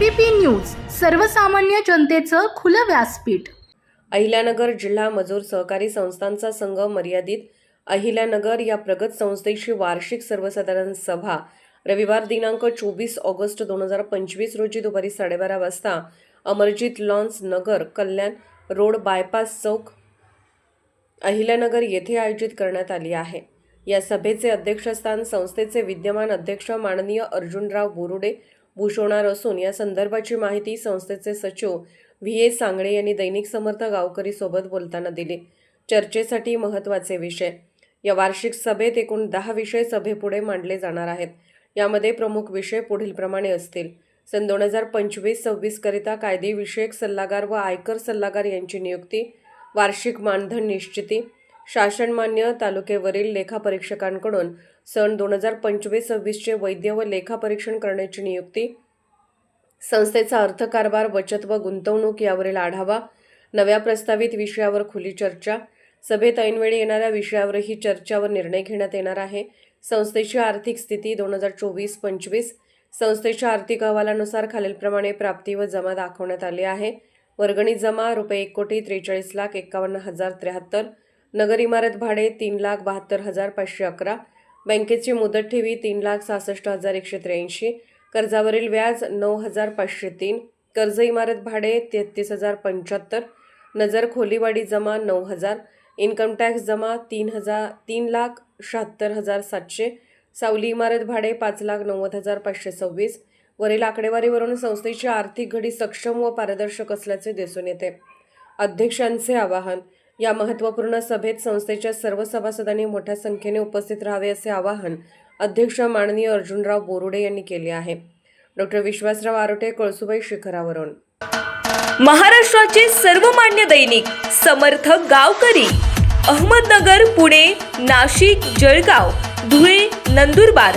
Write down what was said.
ABP news सर्वसामान्य जनतेचं खुलं व्यासपीठ. अहिल्यानगर जिल्हा मजूर सहकारी संस्थांचा संघ मर्यादित. अहिल्यानगर या प्रगत संस्थेची वार्षिक सर्वसाधारण सभा. रविवार दिनांक चोवीस ऑगस्ट दोन हजार पंचवीस रोजी दुपारी साडेबारा वाजता Amarjit lawns Nagar Kalyan road bypass Chowk Ahilyanagar येथे आयोजित करण्यात आली आहे. या सभेचे अध्यक्षस्थान संस्थेचे विद्यमान अध्यक्ष माननीय अर्जुनराव बोरुडे भूषवणार असून या संदर्भाची माहिती संस्थेचे सचिव व्ही. ए. सांगळे यांनी दैनिक समर्थ गावकरी सोबत बोलताना दिली. चर्चेसाठी महत्त्वाचे विषय. या वार्षिक सभेत एकूण दहा विषय सभेपुढे मांडले जाणार आहेत. यामध्ये प्रमुख विषय पुढीलप्रमाणे असतील. सन दोन हजार पंचवीस सव्वीसकरिता कायदेविषयक सल्लागार व आयकर सल्लागार यांची नियुक्ती वार्षिक मानधन निश्चिती शासनमान्य तालुक्यावरील लेखापरीक्षकांकडून सन दोन हजार पंचवीस सव्वीसचे वैद्य व लेखापरीक्षण करण्याची नियुक्ती. संस्थेचा अर्थकारभार बचत व गुंतवणूक यावरील आढावा नव्या प्रस्तावित विषयावर खुली चर्चा सभेत ऐनवेळी येणाऱ्या विषयावरही चर्चावर निर्णय घेण्यात येणार आहे. संस्थेची आर्थिक स्थिती दोन हजार चोवीस पंचवीस संस्थेच्या आर्थिक अहवालानुसार खालीलप्रमाणे प्राप्ती व जमा दाखवण्यात आली आहे. वर्गणी जमा रुपये एक कोटी त्रेचाळीस लाख एकावन्न हजार त्र्याहत्तर नगर इमारत भाडे तीन लाख बहात्तर हजार पाचशे अकरा. बँकेची मुदत ठेवी तीन लाख सहासष्ट हजार एकशे त्र्याऐंशी. कर्जावरील व्याज नऊ हजार पाचशे तीन. कर्ज इमारत भाडे तेहतीस हजार पंच्याहत्तर. नजर खोलीवाडी जमा नऊ हजार. इन्कम टॅक्स जमा तीन हजार तीन लाख शहात्तर हजार सातशे. सावली इमारत भाडे पाच लाख नव्वद हजार पाचशे सव्वीस. वरील आकडेवारीवरून संस्थेची आर्थिक घडी सक्षम व पारदर्शक असल्याचे दिसून येते. अध्यक्षांचे आवाहन या महत्त्वपूर्ण सभेत संस्थेच्या सर्व सभासदांनी मोठ्या संख्येने उपस्थित राहावे असे आवाहन अध्यक्ष माननीय अर्जुनराव बोरुडे यांनी केले आहे. डॉक्टर विश्वासराव आरोटे कळसुबाई शिखरावरून. महाराष्ट्राचे सर्वमान्य दैनिक समर्थ गावकरी अहमदनगर पुणे नाशिक जळगाव धुळे नंदुरबार